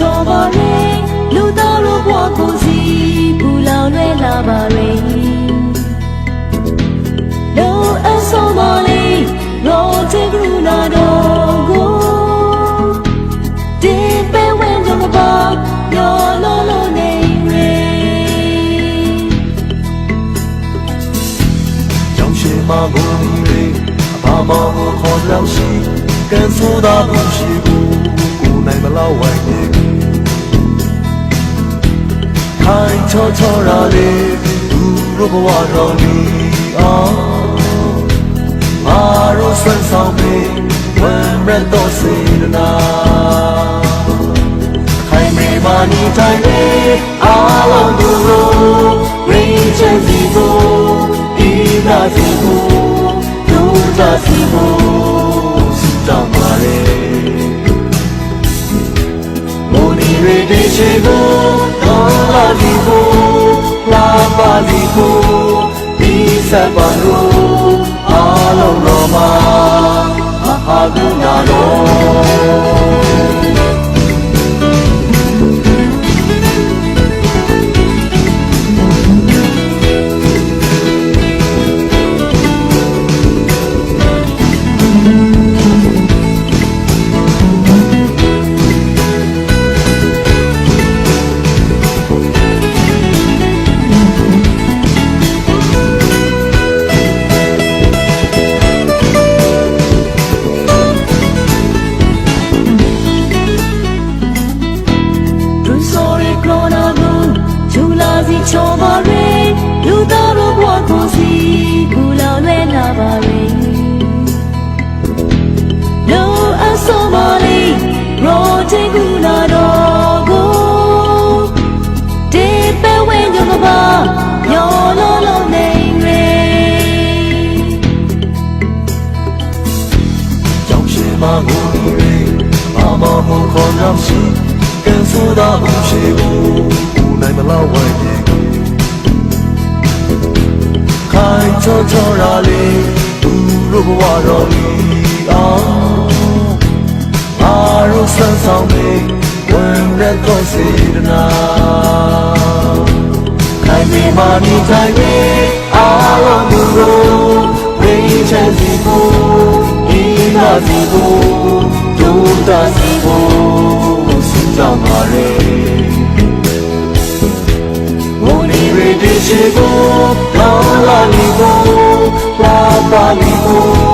ချောပါရေလူသားတို့ဘဝကိုစီပူလောင်လွဲလာပါရေလောအဆောပါလေရောတေကရုနာတော်ကိုတင်ပဲဝင်ကြမပါရောလောလောနေရေကြောင်ရှိမဘုံရီအဘာမကိုခေါ်လောက်ရှိကန်ဆိုတာဘူးရှိဘူး ခိုင်ချောချောရာလေးသူတို့ဘဝတော်လီအောင်အာရောဆန်းဆောင်ပြီးဝမ်းရတော့စေတနာခိုင်မေမာနီတိုင်းလေးအားလုံးသူတို့ရင်းချင်စီကိုဒီနာစီကိုဒုတာစီကိုစတောင်းပါလေမိုးနီရေတေချေကိုတော်လာစီကို လာပါစီကိုဒီစပ်ပါလို့အားလုံးတော်မှာမဟာကုဏတော် ချောပါရေလူသားတို့ဘဝကိုစီပူလောင်လွဲလာပါရေလောအဆောပါလေရောတေကူနာတော်ကိုတေပဲဝင်ကြမပါရောလောလောနေရေကြောင်ရှိမဘုံရီအဘာမကိုခေါ်လောက်ရှိကန်ဆိုတာဘူးရှိဘူးကို နိုင်မလောက်ဝိုင်းနေခိုင်ချောချောရာလေးသူတို့ဘဝတော်လီအောင်အာရောဆန်းဆောင်ပြီးဝင်ရတော့စေတနာခိုင်မေမာနီတိုင်းလေးအားလုံးသူတို့ရင်းချင်စီကိုဒီနာစီကိုဒုတာစီကိုစတောင်းပါလေ နီရေဒီရှိကိုကောင်းလာလီကိုလာပါလီကို